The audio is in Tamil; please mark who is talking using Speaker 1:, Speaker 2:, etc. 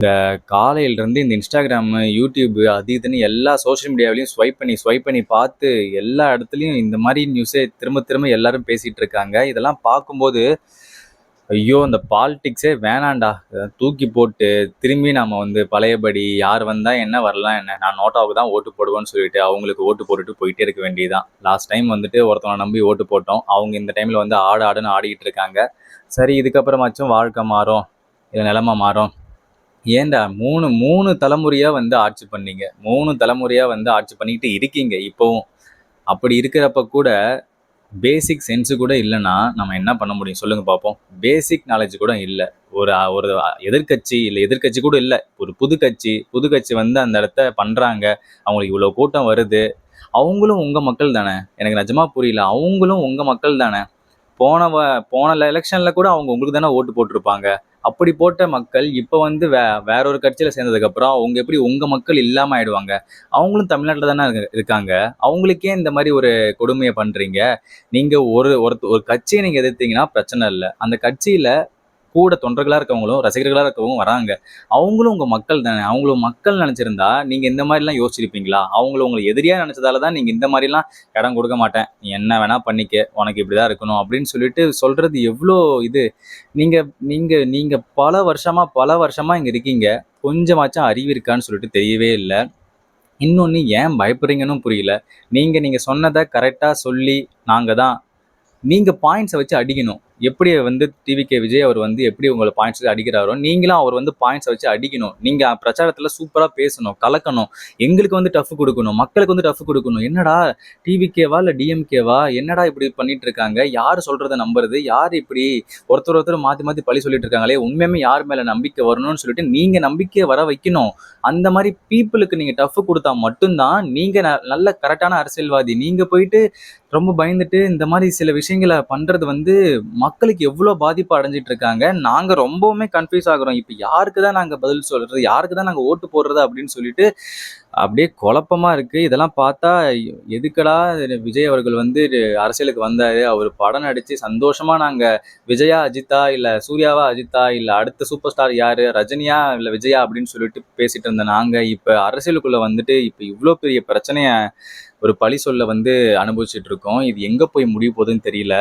Speaker 1: இந்த காலையிலேருந்து இந்த இன்ஸ்டாகிராமு யூடியூப் அது இதுன்னு எல்லா சோஷியல் மீடியாவிலையும் ஸ்வைப் பண்ணி ஸ்வைப் பண்ணி பார்த்து எல்லா இடத்துலையும் இந்த மாதிரி நியூஸே திரும்ப திரும்ப எல்லாரும் பேசிகிட்டு இருக்காங்க. இதெல்லாம் பார்க்கும்போது ஐயோ இந்த பாலிட்டிக்ஸே வேணாண்டா. தூக்கி போட்டு திரும்பி நாம் வந்து பழையபடி யார் வந்தால் என்ன வரலாம் என்ன? நான் நோட்டாவுக்கு தான் ஓட்டு போடுவேன்னு சொல்லிட்டு அவங்களுக்கு ஓட்டு போட்டுட்டு போயிட்டே இருக்க வேண்டியதுதான். லாஸ்ட் டைம் வந்துட்டு ஒருத்தவனை நம்பி ஓட்டு போட்டோம். அவங்க இந்த டைமில் வந்து ஆடு ஆடுன்னு ஆடிக்கிட்டு இருக்காங்க. சரி இதுக்கப்புறமாச்சும் வாழ்க்கை மாறும். இல்லை நிலமை மாறும். ஏன்டா மூணு மூணு தலைமுறையாக வந்து ஆட்சி பண்ணீங்க. மூணு தலைமுறையாக வந்து ஆட்சி பண்ணிக்கிட்டு இருக்கீங்க இப்போவும். அப்படி இருக்கிறப்ப கூட பேசிக் சென்ஸு கூட இல்லைன்னா நம்ம என்ன பண்ண முடியும்? சொல்லுங்கள் பார்ப்போம் பேசிக் நாலேஜ் கூட இல்லை. ஒரு ஒரு எதிர்க்கட்சி இல்லை எதிர்க்கட்சி கூட இல்லை. ஒரு புது கட்சி புது கட்சி வந்து அந்த இடத்த பண்ணுறாங்க அவங்களுக்கு இவ்வளோ கூட்டம் வருது. அவங்களும் உங்கள் மக்கள் தானே. எனக்கு நிஜமாக புரியல. அவங்களும் உங்கள் மக்கள் தானே. போன வ போன எலெக்ஷனில் கூட அவங்க உங்களுக்கு தானே ஓட்டு போட்டிருப்பாங்க. அப்படி போட்ட மக்கள் இப்போ வந்து வே வேற ஒரு கட்சியில் சேர்ந்ததுக்கப்புறம் அவங்க எப்படி உங்கள் மக்கள் இல்லாமல் ஆயிடுவாங்க? அவங்களும் தமிழ்நாட்டில் தானே இருக்காங்க. அவங்களுக்கே இந்த மாதிரி ஒரு கொடுமையை பண்ணுறீங்க நீங்கள் ஒரு ஒரு கட்சியை நீங்கள் எதிர்த்தீங்கன்னா பிரச்சனை இல்லை. அந்த கட்சியில் கூட தொண்டர்களாக இருக்கவங்களும் ரசிகர்களாக இருக்கவங்க வராங்க. அவங்களும் உங்கள் மக்கள் தானே. அவங்களும் மக்கள் நினச்சிருந்தா நீங்கள் இந்த மாதிரிலாம் யோசிச்சிருப்பீங்களா? அவங்கள உங்களை எதிரியாக நினச்சதால தான் நீங்கள் இந்த மாதிரிலாம் இடம் கொடுக்க மாட்டேன். நீ என்ன வேணால் பண்ணிக்க உனக்கு இப்படி தான் இருக்கணும் அப்படின்னு சொல்லிட்டு சொல்கிறது எவ்வளோ இது. நீங்கள் நீங்கள் நீங்கள் பல வருஷமாக பல வருஷமாக இங்கே இருக்கீங்க. கொஞ்சமாச்சும் அறிவு இருக்கான்னு சொல்லிட்டு தெரியவே இல்லை. இன்னொன்று ஏன் பயப்படுறீங்கன்னு புரியல. நீங்கள் நீங்கள் சொன்னதை கரெக்டாக சொல்லி நாங்கள் தான் நீங்கள் பாயிண்ட்ஸை வச்சு அடிக்கணும். எப்படி வந்து டிவிகே விஜய் அவர் வந்து எப்படி உங்களை பாயிண்ட்ஸ் வச்சு அடிக்கிறாரோ நீங்களும் அவர் வந்து பாயிண்ட்ஸை வச்சு அடிக்கணும். நீங்கள் பிரச்சாரத்தில் சூப்பராக பேசணும் கலக்கணும். எங்களுக்கு வந்து டஃப் கொடுக்கணும் மக்களுக்கு வந்து டஃப் கொடுக்கணும். என்னடா டிவிகேவா இல்லை டிஎம்கேவா என்னடா இப்படி பண்ணிட்டு இருக்காங்க யார் சொல்கிறத நம்புறது? யார் இப்படி ஒருத்தர் ஒருத்தர் மாற்றி மாற்றி பழி சொல்லிட்டு இருக்காங்களே உண்மையுமே யார் மேலே நம்பிக்கை வரணும்னு சொல்லிட்டு நீங்கள் நம்பிக்கையை வர வைக்கணும். அந்த மாதிரி பீப்புளுக்கு நீங்கள் டஃப் கொடுத்தா மட்டும்தான் நீங்கள் நல்ல கரெக்டான அரசியல்வாதி. நீங்கள் போயிட்டு ரொம்ப பயந்துட்டு இந்த மாதிரி சில விஷயங்களை பண்ணுறது வந்து மக்களுக்கு எவ்வளோ பாதிப்பு அடைஞ்சிட்டு இருக்காங்க. நாங்கள் ரொம்பவுமே கன்ஃபியூஸ் ஆகுறோம். இப்போ யாருக்கு தான் நாங்கள் பதில் சொல்கிறது யாருக்கு தான் நாங்கள் ஓட்டு போடுறது அப்படின்னு சொல்லிட்டு அப்படியே குழப்பமா இருக்குது இதெல்லாம் பார்த்தா எதுக்கடா விஜய் அவர்கள் வந்து அரசியலுக்கு வந்தார்? அவர் படம் நடித்து சந்தோஷமாக நாங்கள் விஜயா அஜித்தா இல்லை சூர்யாவா அஜித்தா இல்லை அடுத்த சூப்பர் ஸ்டார் யார்? ரஜினியா இல்லை விஜயா அப்படின்னு சொல்லிட்டு பேசிட்டு இருந்த நாங்கள் இப்போ அரசியலுக்குள்ளே வந்துட்டு இப்போ இவ்வளோ பெரிய பிரச்சனையை ஒரு பழி சொல்ல வந்து அனுபவிச்சுட்டு இருக்கோம். இது எங்கே போய் முடிய போகுதுன்னு தெரியல.